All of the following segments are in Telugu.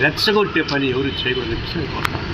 રેડ સગવડ પેપરની એવરેજ છે એવું લખી શકો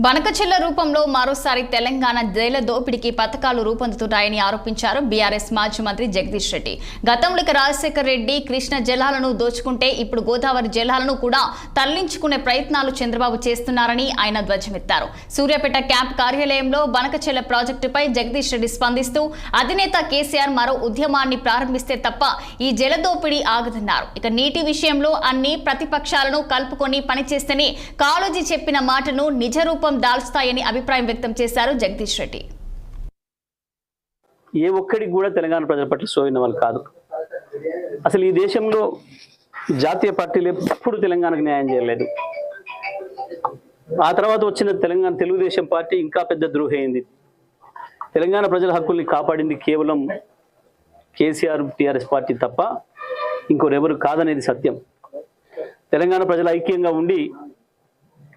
బనకచెల్ల రూపంలో మరోసారి తెలంగాణ జైల దోపిడీకి పథకాలు రూపొందుతున్నాయని ఆరోపించారు బీఆర్ఎస్ మాజీ మంత్రి జగదీష్ రెడ్డి. గతంలో రాజశేఖర్ రెడ్డి కృష్ణ జలాలను దోచుకుంటే ఇప్పుడు గోదావరి జలాలను కూడా తరలించుకునే ప్రయత్నాలు చంద్రబాబు చేస్తున్నారని ఆయన ధ్వజమెత్తారు. సూర్యాపేట క్యాంప్ కార్యాలయంలో బనకచెల్ల ప్రాజెక్టుపై జగదీష్ రెడ్డి స్పందిస్తూ అధినేత కేసీఆర్ మరో ఉద్యమాన్ని ప్రారంభిస్తే తప్ప ఈ జల దోపిడీ ఆగదన్నారు. ఇక నీటి విషయంలో అన్ని ప్రతిపక్షాలను కలుపుకొని పనిచేస్తేనే కాళోజీ చెప్పిన మాటను నిజ రూపం దాల్స్తాయని అభిప్రాయం వ్యక్తం చేశారు జగదీష్ రెడ్డి. ఏ ఒక్కడికి కూడా తెలంగాణ ప్రజల పట్ల సోయిన వాళ్ళు కాదు. అసలు ఈ దేశంలో జాతీయ పార్టీలు ఎప్పుడు తెలంగాణకు న్యాయం చేయలేదు. ఆ తర్వాత వచ్చిన తెలంగాణ తెలుగుదేశం పార్టీ ఇంకా పెద్ద ద్రోహి తెలంగాణ ప్రజల హక్కుల్ని కాపాడింది కేవలం కేసీఆర్ టీఆర్ఎస్ పార్టీ తప్ప ఇంకోరెవరు కాదనేది సత్యం. తెలంగాణ ప్రజలు ఐక్యంగా ఉండి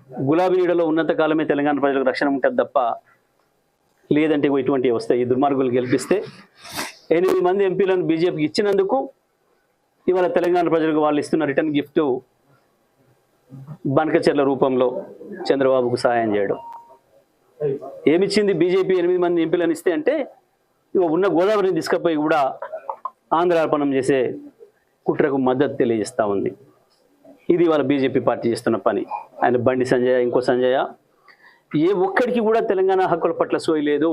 గులాబీ నీడలో ఉన్నంత కాలమే తెలంగాణ ప్రజలకు రక్షణ ఉంటుంది తప్ప లేదంటే ఇగో ఇటువంటివి వస్తాయి ఈ దుర్మార్గులు గెలిపిస్తే ఎనిమిది మంది ఎంపీలను బీజేపీకి ఇచ్చినందుకు ఇవాళ తెలంగాణ ప్రజలకు వాళ్ళు ఇస్తున్న రిటర్న్ గిఫ్ట్ బనకచెర్ల రూపంలో చంద్రబాబుకు సహాయం చేయడం. ఏమిచ్చింది బీజేపీ ఎనిమిది మంది ఎంపీలను ఇస్తే అంటే ఇగో ఉన్న గోదావరిని తీసుకుపోయి కూడా ఆంధ్ర అర్పణం చేసే కుట్రకు మద్దతు తెలియజేస్తూ ఉంది. ఇది వాళ్ళ బీజేపీ పార్టీ చేస్తున్న పని. ఆయన బండి సంజయ ఇంకో సంజయ. ఏ ఒక్కడికి కూడా తెలంగాణ హక్కుల పట్ల సోయి లేదు.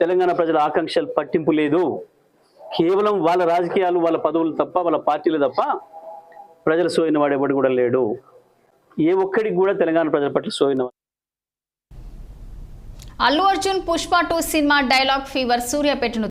తెలంగాణ ప్రజల ఆకాంక్షలు పట్టింపు లేదు. కేవలం వాళ్ళ రాజకీయాలు వాళ్ళ పదవులు తప్ప వాళ్ళ పార్టీలు తప్ప ప్రజల సోయిన వాడు ఎవడు కూడా లేడు. ఏ ఒక్కడికి కూడా తెలంగాణ ప్రజల పట్ల సోయిన Allu Arjun Pushpa two cinema dialogue fever సూర్యపేటను